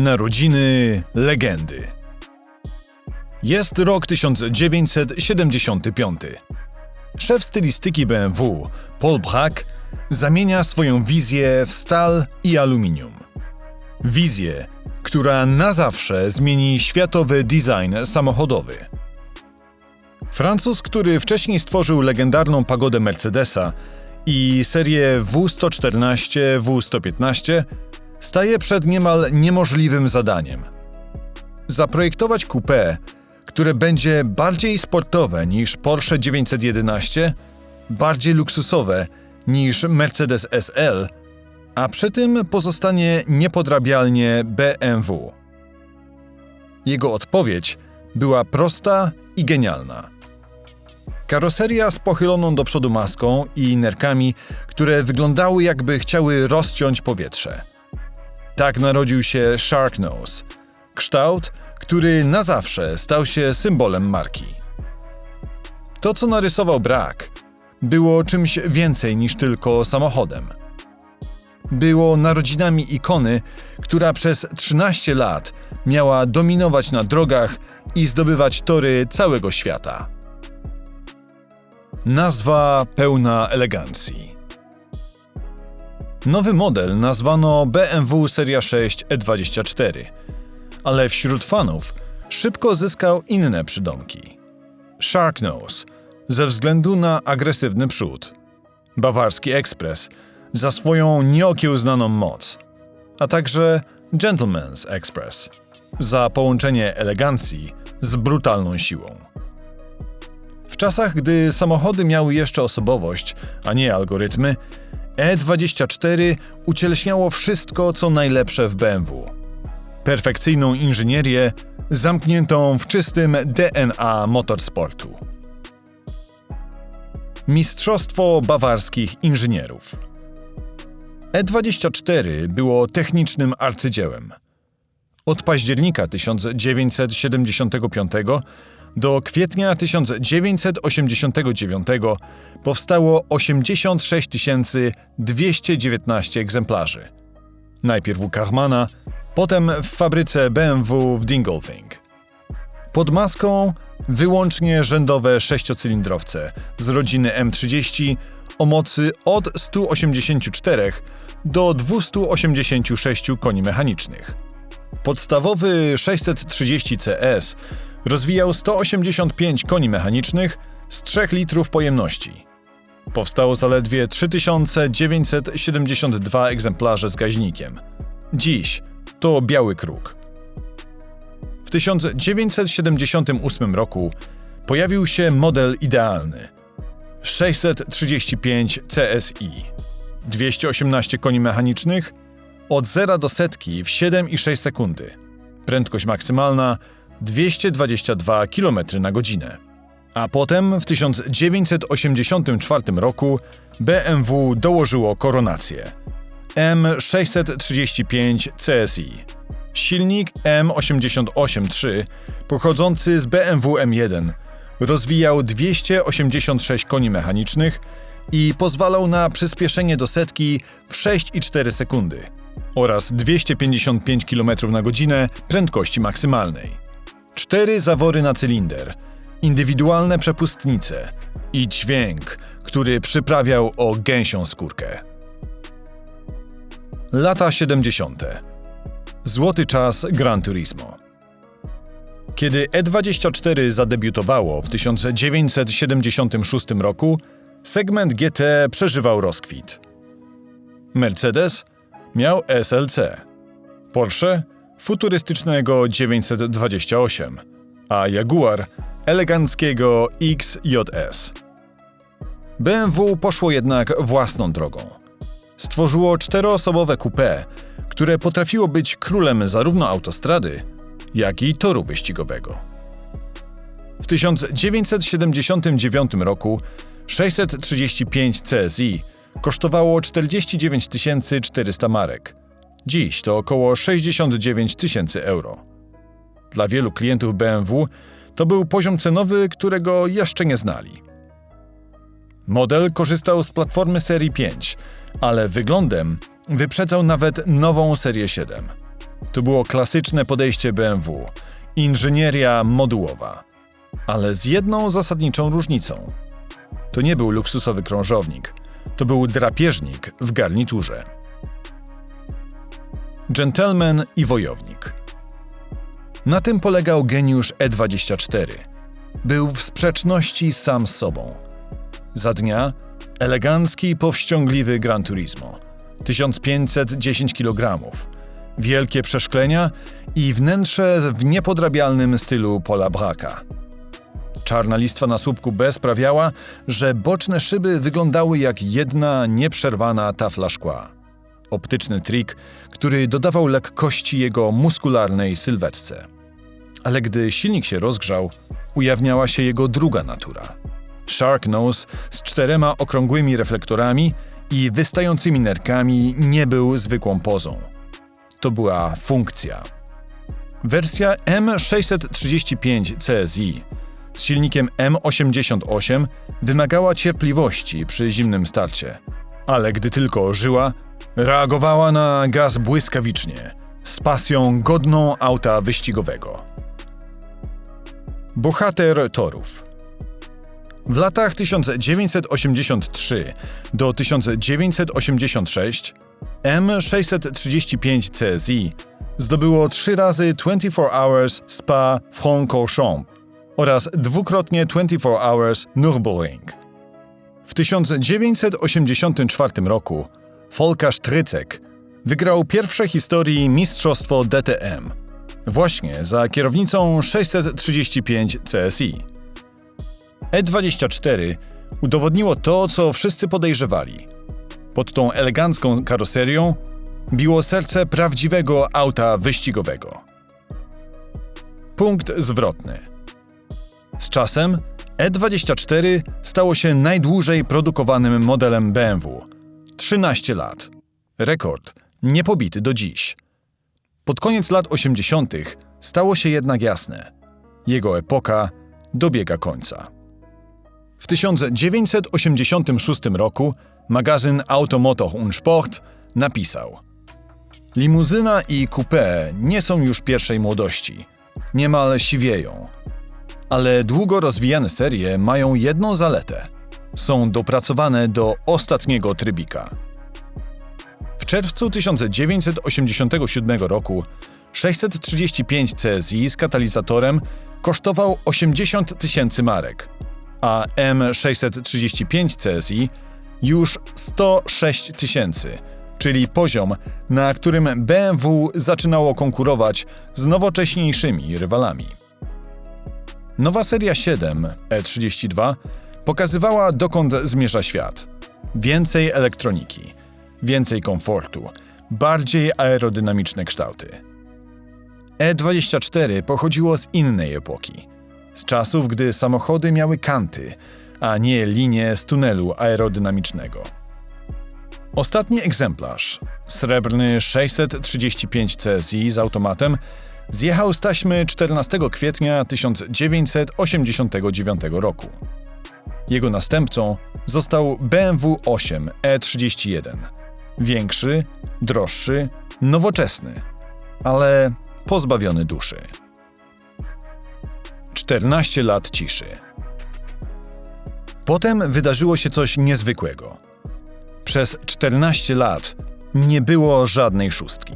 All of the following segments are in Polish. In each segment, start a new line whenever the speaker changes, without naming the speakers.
Narodziny legendy. Jest rok 1975. Szef stylistyki BMW, Paul Brack, zamienia swoją wizję w stal i aluminium. Wizję, która na zawsze zmieni światowy design samochodowy. Francuz, który wcześniej stworzył legendarną pagodę Mercedesa i serię W114, W115, staje przed niemal niemożliwym zadaniem. Zaprojektować coupé, które będzie bardziej sportowe niż Porsche 911, bardziej luksusowe niż Mercedes SL, a przy tym pozostanie niepodrabialnie BMW. Jego odpowiedź była prosta i genialna. Karoseria z pochyloną do przodu maską i nerkami, które wyglądały jakby chciały rozciąć powietrze. Tak narodził się Shark Nose, kształt, który na zawsze stał się symbolem marki. To, co narysował Brak, było czymś więcej niż tylko samochodem. Było narodzinami ikony, która przez 13 lat miała dominować na drogach i zdobywać tory całego świata. Nazwa pełna elegancji. Nowy model nazwano BMW Seria 6 E24, ale wśród fanów szybko zyskał inne przydomki. Shark Nose ze względu na agresywny przód, Bawarski Express za swoją nieokiełznaną moc, a także Gentleman's Express za połączenie elegancji z brutalną siłą. W czasach, gdy samochody miały jeszcze osobowość, a nie algorytmy, E24 ucieleśniało wszystko, co najlepsze w BMW. Perfekcyjną inżynierię, zamkniętą w czystym DNA motorsportu. Mistrzostwo bawarskich inżynierów. E24 było technicznym arcydziełem. Od października 1975 do kwietnia 1989 powstało 86 219 egzemplarzy. Najpierw u Karmana, potem w fabryce BMW w Dingolfing. Pod maską wyłącznie rzędowe sześciocylindrowce z rodziny M30 o mocy od 184 do 286 koni mechanicznych. Podstawowy 630 CS rozwijał 185 koni mechanicznych z 3 litrów pojemności. Powstało zaledwie 3972 egzemplarze z gaźnikiem. Dziś to biały kruk. W 1978 roku pojawił się model idealny 635 CSI. 218 koni mechanicznych od 0 do setki w 7,6 sekundy. Prędkość maksymalna 222 km na godzinę. A potem w 1984 roku BMW dołożyło koronację M635 CSI. Silnik M883 pochodzący z BMW M1 rozwijał 286 koni mechanicznych i pozwalał na przyspieszenie do setki w 6,4 sekundy oraz 255 km na godzinę prędkości maksymalnej. Cztery zawory na cylinder, indywidualne przepustnice i dźwięk, który przyprawiał o gęsią skórkę. Lata 70. Złoty czas Gran Turismo. Kiedy E24 zadebiutowało w 1976 roku, segment GT przeżywał rozkwit. Mercedes miał SLC, Porsche futurystycznego 928, a Jaguar eleganckiego XJS. BMW poszło jednak własną drogą. Stworzyło czteroosobowe coupé, które potrafiło być królem zarówno autostrady, jak i toru wyścigowego. W 1979 roku 635 CSI kosztowało 49 400 marek. Dziś to około 69 tysięcy euro. Dla wielu klientów BMW to był poziom cenowy, którego jeszcze nie znali. Model korzystał z platformy serii 5, ale wyglądem wyprzedzał nawet nową serię 7. To było klasyczne podejście BMW inżynieria modułowa, ale z jedną zasadniczą różnicą. To nie był luksusowy krążownik, to był drapieżnik w garniturze. Gentleman i wojownik. Na tym polegał geniusz E24. Był w sprzeczności sam z sobą. Za dnia elegancki, powściągliwy Gran Turismo. 1510 kg. Wielkie przeszklenia i wnętrze w niepodrabialnym stylu Pola Braka. Czarna listwa na słupku B sprawiała, że boczne szyby wyglądały jak jedna nieprzerwana tafla szkła. Optyczny trik, który dodawał lekkości jego muskularnej sylwetce. Ale gdy silnik się rozgrzał, ujawniała się jego druga natura. Shark Nose z czterema okrągłymi reflektorami i wystającymi nerkami nie był zwykłą pozą. To była funkcja. Wersja M635 CSI z silnikiem M88 wymagała cierpliwości przy zimnym starcie, ale gdy tylko ożyła, reagowała na gaz błyskawicznie, z pasją godną auta wyścigowego. Bohater torów. W latach 1983 do 1986 M635 CSI zdobyło trzy razy 24 Hours Spa Francorchamps oraz dwukrotnie 24 Hours Nürburgring. W 1984 roku Folka Strycek wygrał pierwsze historii Mistrzostwo DTM, właśnie za kierownicą 635 CSI. E24 udowodniło to, co wszyscy podejrzewali. Pod tą elegancką karoserią biło serce prawdziwego auta wyścigowego. Punkt zwrotny. Z czasem E24 stało się najdłużej produkowanym modelem BMW 13 lat. Rekord niepobity do dziś. Pod koniec lat 80. stało się jednak jasne: jego epoka dobiega końca. W 1986 roku magazyn Automotor und Sport napisał: Limuzyna i coupé nie są już pierwszej młodości. Niemal siwieją. Ale długo rozwijane serie mają jedną zaletę. Są dopracowane do ostatniego trybika. W czerwcu 1987 roku 635 CSI z katalizatorem kosztował 80 tysięcy marek, a M635 CSI już 106 tysięcy, czyli poziom, na którym BMW zaczynało konkurować z nowocześniejszymi rywalami. Nowa seria 7 E32 pokazywała dokąd zmierza świat. Więcej elektroniki, więcej komfortu, bardziej aerodynamiczne kształty. E24 pochodziło z innej epoki. Z czasów, gdy samochody miały kanty, a nie linie z tunelu aerodynamicznego. Ostatni egzemplarz, srebrny 635 CSI z automatem, zjechał z taśmy 14 kwietnia 1989 roku. Jego następcą został BMW 8 E31. Większy, droższy, nowoczesny, ale pozbawiony duszy. 14 lat ciszy. Potem wydarzyło się coś niezwykłego. Przez 14 lat nie było żadnej szóstki.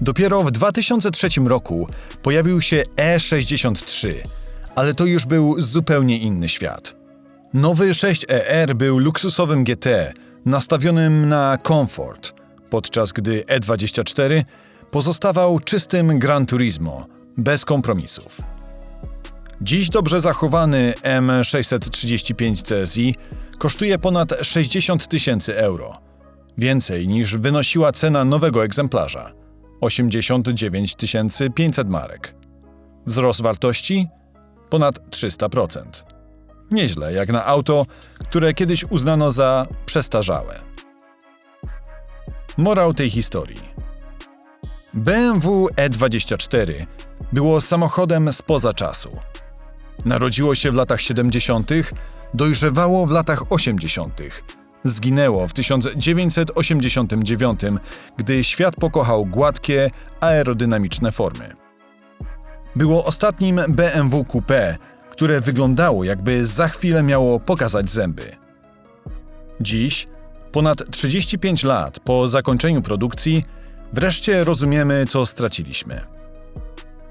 Dopiero w 2003 roku pojawił się E63, ale to już był zupełnie inny świat. Nowy 6ER był luksusowym GT nastawionym na komfort, podczas gdy E24 pozostawał czystym Gran Turismo, bez kompromisów. Dziś dobrze zachowany M635 CSI kosztuje ponad 60 tysięcy euro. Więcej niż wynosiła cena nowego egzemplarza 89 500 marek. Wzrost wartości ponad 300%. Nieźle jak na auto, które kiedyś uznano za przestarzałe. Morał tej historii. BMW E24 było samochodem spoza czasu. Narodziło się w latach 70., dojrzewało w latach 80., zginęło w 1989, gdy świat pokochał gładkie, aerodynamiczne formy. Było ostatnim BMW Coupé, które wyglądało jakby za chwilę miało pokazać zęby. Dziś, ponad 35 lat po zakończeniu produkcji, wreszcie rozumiemy, co straciliśmy.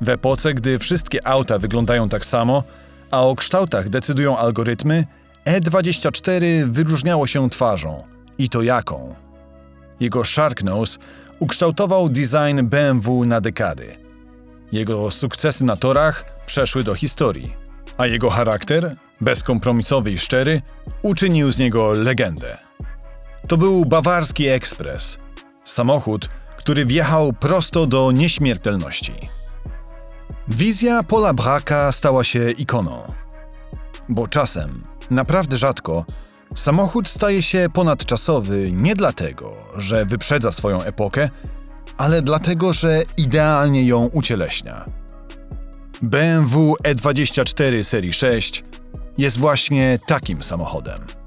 W epoce, gdy wszystkie auta wyglądają tak samo, a o kształtach decydują algorytmy, E24 wyróżniało się twarzą. I to jaką? Jego Sharknose ukształtował design BMW na dekady. Jego sukcesy na torach przeszły do historii, a jego charakter, bezkompromisowy i szczery, uczynił z niego legendę. To był bawarski ekspres, samochód, który wjechał prosto do nieśmiertelności. Wizja Pola Braka stała się ikoną. Bo czasem, naprawdę rzadko, samochód staje się ponadczasowy nie dlatego, że wyprzedza swoją epokę, ale dlatego, że idealnie ją ucieleśnia. BMW E24 serii 6 jest właśnie takim samochodem.